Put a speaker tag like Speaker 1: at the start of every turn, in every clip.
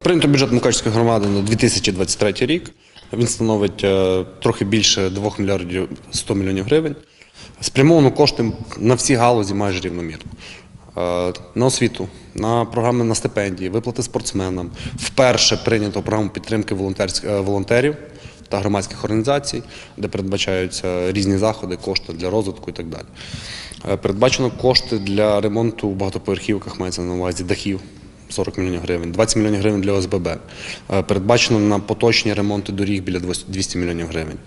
Speaker 1: Прийнято бюджет Мукачської громади на 2023 рік. Він становить е, трохи більше 2 мільярдів 100 мільйонів гривень. Спрямовано кошти на всі галузі майже рівномірно. Е, На освіту, на програми на стипендії, виплати спортсменам. Вперше прийнято програму підтримки е, волонтерів та громадських організацій, де передбачаються різні заходи, кошти для розвитку і так далі. Передбачено кошти для ремонту в багатоповерхівках, мається на увазі дахів. 40 мільйонів гривень, 20 мільйонів гривень для ОСББ. Е, Передбачено на поточні ремонти доріг біля 200 мільйонів гривень.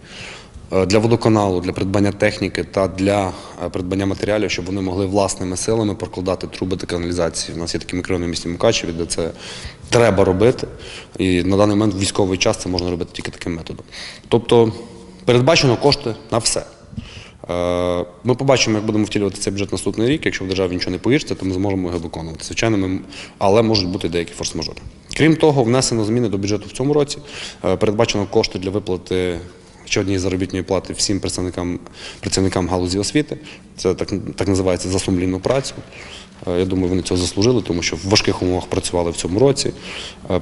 Speaker 1: Е, Для водоканалу, для придбання техніки та для е, придбання матеріалів, щоб вони могли власними силами прокладати труби та каналізації. У нас є такі мікрорайони в місті Мукачеві, де це треба робити. І на даний момент військовий час це можна робити тільки таким методом. Тобто передбачено кошти на все. Е, Ми побачимо, як будемо втілювати цей бюджет наступний рік. Якщо в державі нічого не повіриться, то ми зможемо його виконувати. Звичайно, ми, але можуть бути деякі форс-мажори. Крім того, внесено зміни до бюджету в цьому році. Е, Передбачено кошти для виплати ще однієї заробітної плати всім представникам працівникам галузі освіти. Це так, так називається за сумлінну працю. Е, Я думаю, вони цього заслужили, тому що в важких умовах працювали в цьому році.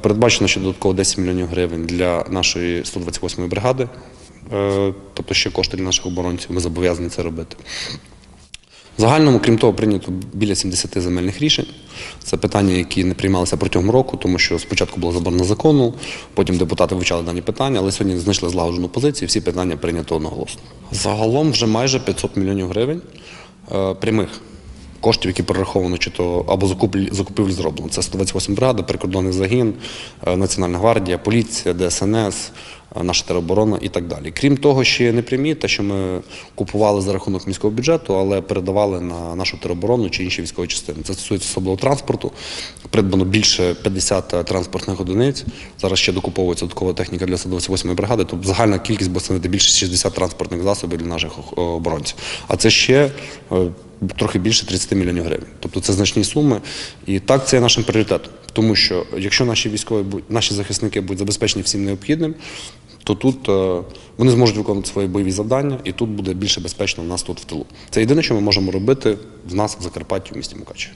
Speaker 1: Передбачено ще додатково 10 мільйонів гривень для нашої 128-ї бригади. Е, Тобто ще кошти для наших оборонців. Ми зобов'язані це робити. В загальному, крім того, прийнято біля 70 земельних рішень. Це питання, які не приймалися протягом року, тому що спочатку було заборона закону, потім депутати вивчали дані питання, але сьогодні знайшли злагоджену позицію, всі питання прийнято одноголосно. Загалом вже майже 500 мільйонів гривень е, прямих коштів, які перераховано чи то або закуплі, закупівлі зроблено. Це 128 бригада, прикордонний загін, е, Національна гвардія, поліція, ДСНС, е, наша тероборона і так далі. Крім того, ще є непрямі, те, що ми купували за рахунок міського бюджету, але передавали на нашу тероборону чи інші військові частини. Це стосується особливо транспорту. Придбано більше 50 транспортних одиниць. Зараз ще докуповується додаткова техніка для 128 бригади. Тобто загальна кількість буде становити більше 60 транспортних засобів для наших е, оборонців. А це ще е, трохи більше 30 мільйонів гривень. Тобто це значні суми. І так це є нашим пріоритетом. Тому що якщо наші військові наші захисники будуть забезпечені всім необхідним, то тут е, вони зможуть виконувати свої бойові завдання, і тут буде більше безпечно в нас тут в тилу. Це єдине, що ми можемо робити в нас в Закарпатті, в місті Мукачеві.